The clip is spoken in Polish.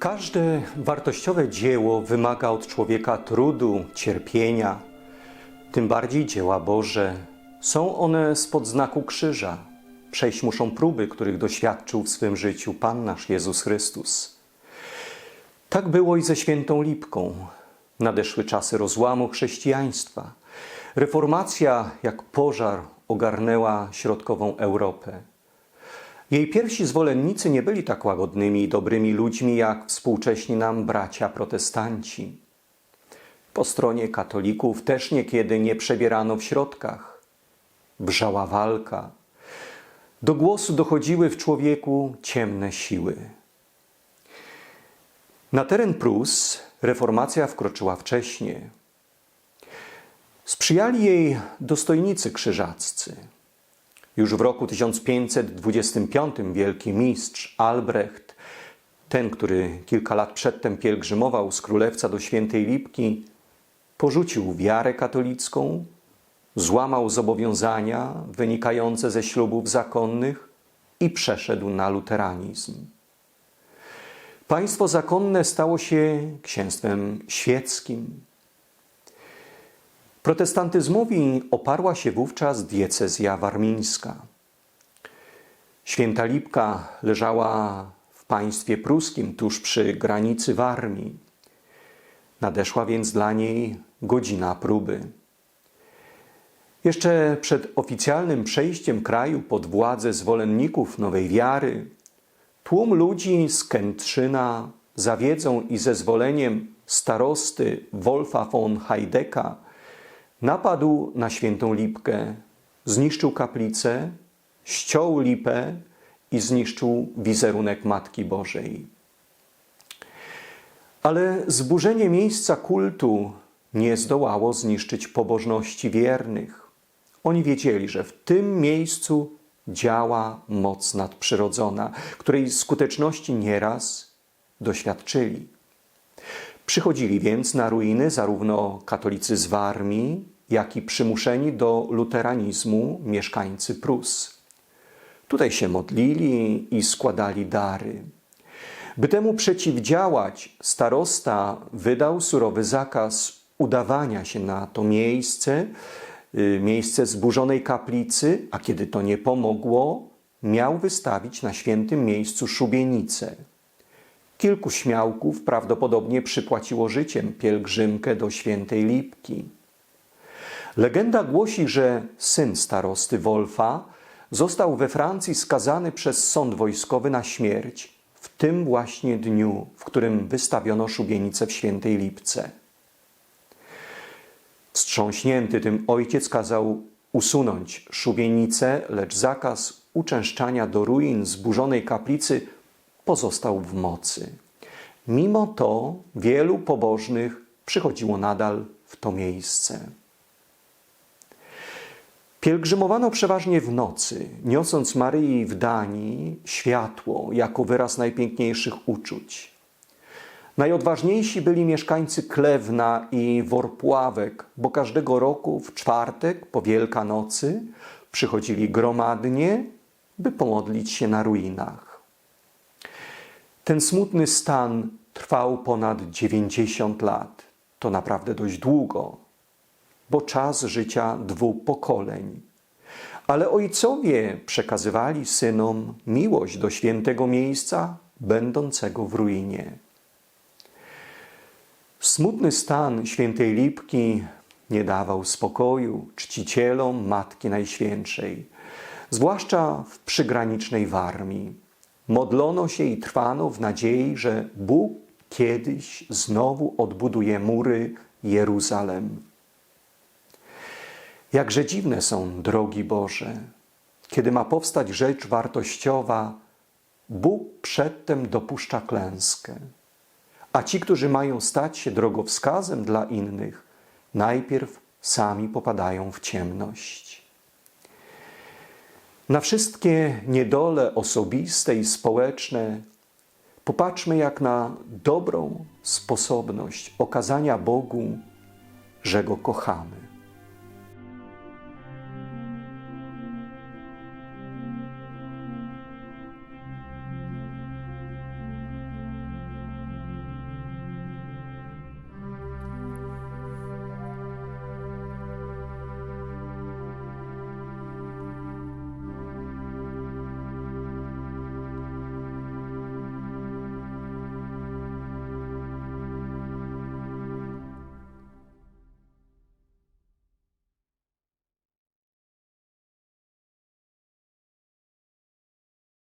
Każde wartościowe dzieło wymaga od człowieka trudu, cierpienia. Tym bardziej dzieła Boże. Są one spod znaku krzyża. Przejść muszą próby, których doświadczył w swym życiu Pan nasz Jezus Chrystus. Tak było i ze świętą Lipką. Nadeszły czasy rozłamu chrześcijaństwa. Reformacja jak pożar ogarnęła środkową Europę. Jej pierwsi zwolennicy nie byli tak łagodnymi i dobrymi ludźmi jak współcześni nam bracia protestanci. Po stronie katolików też niekiedy nie przebierano w środkach. Wrzała walka. Do głosu dochodziły w człowieku ciemne siły. Na teren Prus reformacja wkroczyła wcześniej. Sprzyjali jej dostojnicy krzyżaccy. Już w roku 1525 wielki mistrz Albrecht, ten, który kilka lat przedtem pielgrzymował z Królewca do Świętej Lipki, porzucił wiarę katolicką, złamał zobowiązania wynikające ze ślubów zakonnych i przeszedł na luteranizm. Państwo zakonne stało się księstwem świeckim. Protestantyzmowi oparła się wówczas diecezja warmińska. Święta Lipka leżała w państwie pruskim tuż przy granicy Warmii. Nadeszła więc dla niej godzina próby. Jeszcze przed oficjalnym przejściem kraju pod władzę zwolenników nowej wiary, tłum ludzi z Kętrzyna za wiedzą i zezwoleniem starosty Wolfa von Heidecka napadł na świętą Lipkę, zniszczył kaplicę, ściął lipę i zniszczył wizerunek Matki Bożej. Ale zburzenie miejsca kultu nie zdołało zniszczyć pobożności wiernych. Oni wiedzieli, że w tym miejscu działa moc nadprzyrodzona, której skuteczności nieraz doświadczyli. Przychodzili więc na ruiny zarówno katolicy z Warmii, jak i przymuszeni do luteranizmu mieszkańcy Prus. Tutaj się modlili i składali dary. By temu przeciwdziałać, starosta wydał surowy zakaz udawania się na to miejsce, y, miejsce zburzonej kaplicy, a kiedy to nie pomogło, miał wystawić na świętym miejscu szubienicę. Kilku śmiałków prawdopodobnie przypłaciło życiem pielgrzymkę do świętej Lipki. Legenda głosi, że syn starosty Wolfa został we Francji skazany przez sąd wojskowy na śmierć w tym właśnie dniu, w którym wystawiono szubienicę w świętej Lipce. Wstrząśnięty tym ojciec kazał usunąć szubienicę, lecz zakaz uczęszczania do ruin zburzonej kaplicy pozostał w mocy. Mimo to wielu pobożnych przychodziło nadal w to miejsce. Pielgrzymowano przeważnie w nocy, niosąc Maryi w Danii światło jako wyraz najpiękniejszych uczuć. Najodważniejsi byli mieszkańcy Klewna i Worpławek, bo każdego roku w czwartek po Wielkanocy przychodzili gromadnie, by pomodlić się na ruinach. Ten smutny stan trwał ponad 90 lat. To naprawdę dość długo, bo czas życia dwóch pokoleń. Ale ojcowie przekazywali synom miłość do świętego miejsca, będącego w ruinie. Smutny stan świętej Lipki nie dawał spokoju czcicielom Matki Najświętszej, zwłaszcza w przygranicznej Warmii. Modlono się i trwano w nadziei, że Bóg kiedyś znowu odbuduje mury Jeruzalem. Jakże dziwne są drogi Boże. Kiedy ma powstać rzecz wartościowa, Bóg przedtem dopuszcza klęskę. A ci, którzy mają stać się drogowskazem dla innych, najpierw sami popadają w ciemność. Na wszystkie niedole osobiste i społeczne popatrzmy jak na dobrą sposobność okazania Bogu, że Go kochamy.